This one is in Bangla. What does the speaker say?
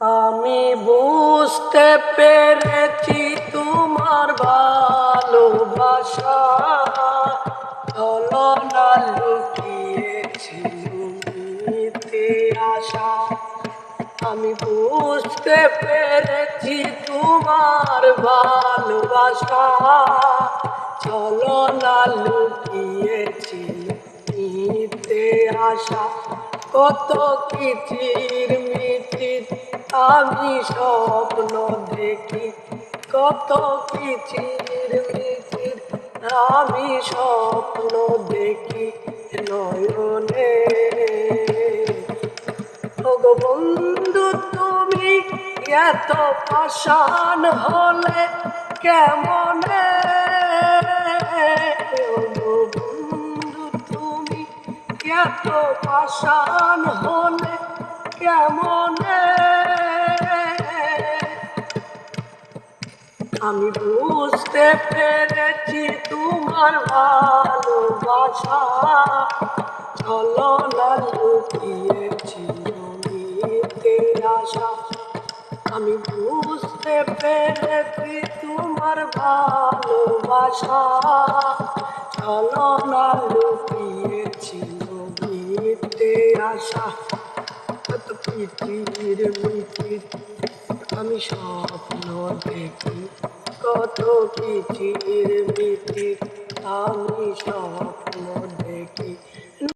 আমি বুঝতে পেরেছি তোমার ভালোবাসা। চলনা লুকিয়েছিল মিথ্যে আশা। আমি বুঝতে পেরেছি তোমার ভালোবাসা। না লুকিয়েছি মিথ্যে আশা। কত মিচির আমি স্বপ্ন দেখি, কত কিচির মিচির আমি স্বপ্ন দেখি নয়নে। বন্ধু, তুমি এত পাষাণ হলে কেমনে? বন্ধু, তুমি এত পাষাণ হলে কেমনে? আমি বুঝতে পেরেছি তোমার ভালোবাসা। চলো না লুকিয়েছি মিথ্যে আশা। আমি বুঝতে পেরেছি তোমার ভালোবাসা। চলো না লুকিয়েছি মিথ্যে আশা। কত মিঠির আমি স্বপ্ন দেখি। কত মিঠির আমি স্বপ্ন